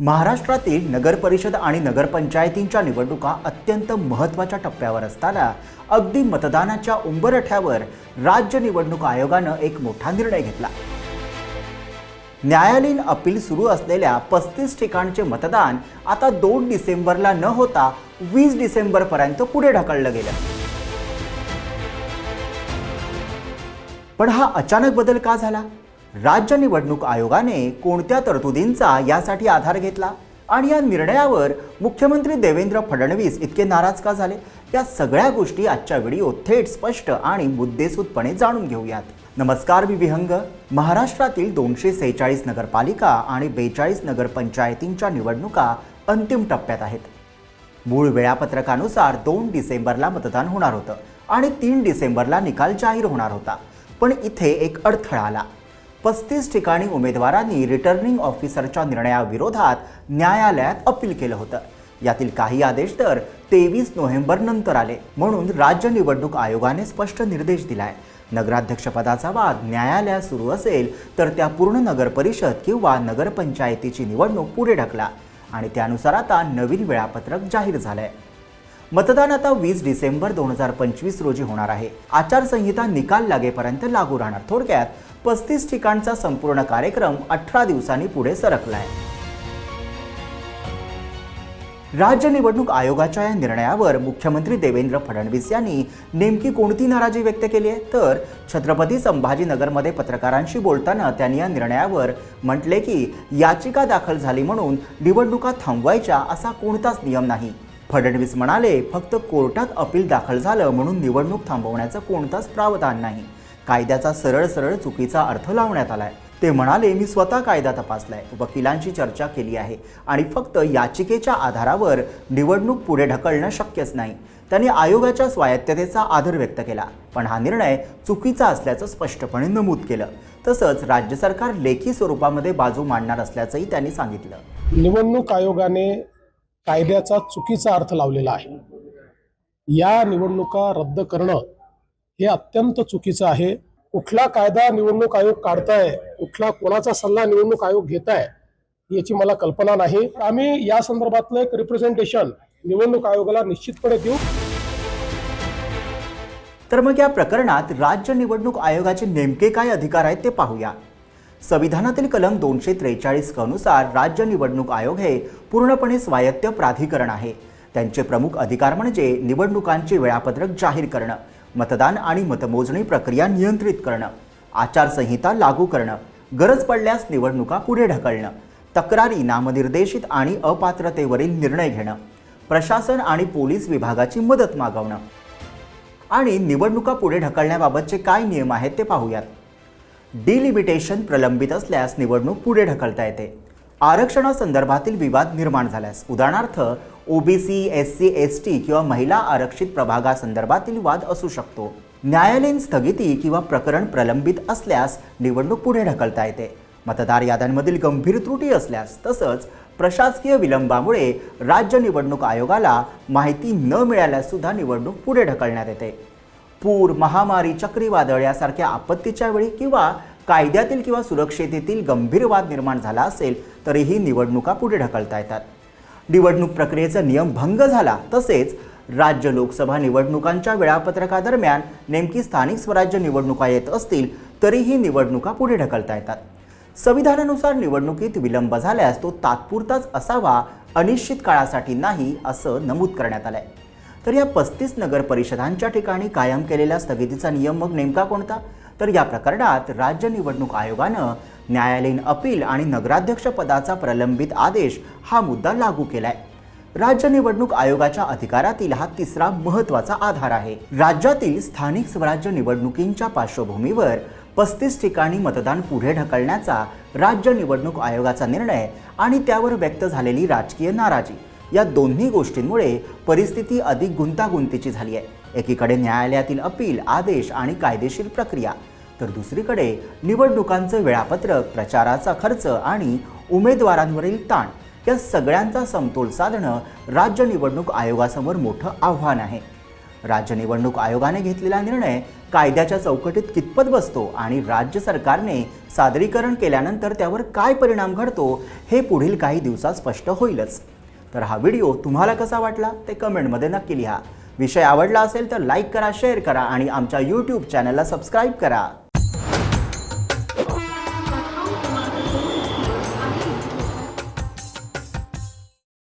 महाराष्ट्रातील नगरपरिषद आणि नगरपंचायतींच्या निवडणुका अत्यंत महत्त्वाच्या टप्प्यावर असताना अगदी मतदानाच्या उंबरठ्यावर राज्य निवडणूक आयोगानं एक मोठा निर्णय घेतला. न्यायालयीन अपील सुरू असलेल्या पस्तीस ठिकाणचे मतदान आता दोन डिसेंबरला न होता वीस डिसेंबरपर्यंत पुढे ढकललं गेलं. पण हा अचानक बदल का झाला? राज्य निवडणूक आयोगाने कोणत्या तरतुदींचा यासाठी आधार घेतला? आणि या निर्णयावर मुख्यमंत्री देवेंद्र फडणवीस इतके नाराज का झाले? या सगळ्या गोष्टी आजच्या व्हिडिओ थेट स्पष्ट आणि मुद्देसूदपणे जाणून घेऊयात. नमस्कार मी विहंग. महाराष्ट्रातील दोनशे सेहेचाळीस नगरपालिका आणि बेचाळीस नगरपंचायतींच्या निवडणुका अंतिम टप्प्यात आहेत. मूळ वेळापत्रकानुसार दोन डिसेंबरला मतदान होणार होतं आणि तीन डिसेंबरला निकाल जाहीर होणार होता. पण इथे एक अडथळा आला. पस्तीस ठिकाणी उमेदवारांनी रिटर्निंग ऑफिसरच्या निर्णयाविरोधात न्यायालयात अपील केलं होतं. यातील काही आदेश तर तेवीस नोव्हेंबर नंतर आले म्हणून राज्य निवडणूक आयोगाने स्पष्ट निर्देश दिलाय. नगराध्यक्षपदाचा वाद न्यायालयात सुरू असेल तर त्या पूर्ण नगर परिषद किंवा नगरपंचायतीची निवडणूक पुढे ढकला. आणि त्यानुसार आता नवीन वेळापत्रक जाहीर झालंय. मतदान आता वीस डिसेंबर दोन हजार पंचवीस रोजी होणार आहे. आचारसंहिता निकाल लागेपर्यंत लागू राहणार. थोडक्यात पस्तीस ठिकाणचा संपूर्ण कार्यक्रम अठरा दिवसांनी पुढे सरकलाय. राज्य निवडणूक आयोगाच्या या निर्णयावर मुख्यमंत्री देवेंद्र फडणवीस यांनी नेमकी कोणती नाराजी व्यक्त केली आहे? तर छत्रपती संभाजीनगरमध्ये पत्रकारांशी बोलताना त्यांनी या निर्णयावर म्हटले की याचिका दाखल झाली म्हणून निवडणुका थांबवायच्या असा कोणताच नियम नाही. फडणवीस म्हणाले फक्त कोर्टात अपील दाखल झालं म्हणून निवडणूक थांबवण्याचं कोणताच प्रावधान नाही. कायद्याचा सरळ सरळ चुकीचा अर्थ लावण्यात आलाय. ते म्हणाले मी स्वतः कायदा तपासलाय वकिलांशी चर्चा केली आहे आणि फक्त याचिकेच्या आधारावर निवडणूक पुढे ढकलणं शक्यच नाही. त्यांनी आयोगाच्या स्वायत्ततेचा आदर व्यक्त केला पण हा निर्णय चुकीचा असल्याचं स्पष्टपणे नमूद केलं. तसंच राज्य सरकार लेखी स्वरूपामध्ये बाजू मांडणार असल्याचंही त्यांनी सांगितलं. निवडणूक आयोगाने कायद्याचा चुकीचा अर्थ लावलेला आहे. या निवडणुका रद्द करणं हे अत्यंत चुकीचं आहे. कुठला कायदा निवडणूक आयोग काढताय कुठला कोणाचा सल्ला निवडणूक आयोग घेत आहे याची मला कल्पना नाही. आम्ही या संदर्भातलं एक रिप्रेझेंटेशन निवडणूक आयोगाला निश्चितपणे देऊ. तर मग या प्रकरणात राज्य निवडणूक आयोगाचे नेमके काय अधिकार आहेत ते पाहूया. संविधानातील कलम दोनशे त्रेचाळीस अनुसार राज्य निवडणूक आयोग हे पूर्णपणे स्वायत्त प्राधिकरण आहे. त्यांचे प्रमुख अधिकार म्हणजे निवडणुकांचे वेळापत्रक जाहीर करणं मतदान आणि मतमोजणी प्रक्रिया नियंत्रित करणं आचारसंहिता लागू करणं गरज पडल्यास निवडणुका पुढे ढकलणं तक्रारी नामनिर्देशित आणि अपात्रतेवरील निर्णय घेणं प्रशासन आणि पोलीस विभागाची मदत मागवणं. आणि निवडणुका पुढे ढकलण्याबाबतचे काय नियम आहेत ते पाहूयात. डिलिमिटेशन प्रलंबित असल्यास निवडणूक पुढे ढकलता येते. आरक्षणासंदर्भातील विवाद निर्माण झाल्यास उदाहरणार्थ OBC S C S T किंवा महिला आरक्षित प्रभागासंदर्भातील वाद असू शकतो. न्यायालयीन स्थगिती किंवा प्रकरण प्रलंबित असल्यास निवडणूक पुढे ढकलता येते. मतदार याद्यांमधील गंभीर त्रुटी असल्यास तसंच प्रशासकीय विलंबामुळे राज्य निवडणूक आयोगाला माहिती न मिळाल्यास सुद्धा निवडणूक पुढे ढकलण्यात येते. पूर महामारी चक्रीवादळ यासारख्या आपत्तीच्या वेळी किंवा कायद्यातील किंवा सुरक्षेतील गंभीर वाद निर्माण झाला असेल तरीही निवडणुका पुढे ढकलता येतात. निवडणूक प्रक्रियेचा नियम भंग झाला तसेच राज्य लोकसभा निवडणुकांच्या वेळापत्रकादरम्यान नेमकी स्थानिक स्वराज्य निवडणुका येत असतील तरीही निवडणुका पुढे ढकलता येतात. संविधानानुसार निवडणुकीत विलंब झाल्यास तो तात्पुरताच असावा अनिश्चित काळासाठी नाही असं नमूद करण्यात आलं आहे तर या पस्तीस नगर परिषदांच्या ठिकाणी कायम केलेल्या स्थगितीचा नियम मग नेमका कोणता? तर या प्रकरणात राज्य निवडणूक आयोगानं न्यायालयीन अपील आणि नगराध्यक्षपदाचा प्रलंबित आदेश हा मुद्दा लागू केलाय. राज्य निवडणूक आयोगाच्या अधिकारातील हा तिसरा महत्त्वाचा आधार आहे. राज्यातील स्थानिक स्वराज्य निवडणुकींच्या पार्श्वभूमीवर पस्तीस ठिकाणी मतदान पुढे ढकलण्याचा राज्य निवडणूक आयोगाचा निर्णय आणि त्यावर व्यक्त झालेली राजकीय नाराजी या दोन्ही गोष्टींमुळे परिस्थिती अधिक गुंतागुंतीची झाली आहे. एकीकडे न्यायालयातील अपील आदेश आणि कायदेशीर प्रक्रिया तर दुसरीकडे निवडणुकांचं वेळापत्रक प्रचाराचा खर्च आणि उमेदवारांवरील ताण या सगळ्यांचा समतोल साधणं राज्य निवडणूक आयोगासमोर मोठं आव्हान आहे. राज्य निवडणूक आयोगाने घेतलेला निर्णय कायद्याच्या चौकटीत कितपत बसतो आणि राज्य सरकारने सादरीकरण केल्यानंतर त्यावर काय परिणाम घडतो हे पुढील काही दिवसात स्पष्ट होईलच. तर हा व्हिडिओ तुम्हाला कसा वाटला ते कमेंटमध्ये नक्की लिहा. विषय आवडला असेल तर लाईक करा शेअर करा आणि आमच्या यूट्यूब चॅनलला सबस्क्राईब करा.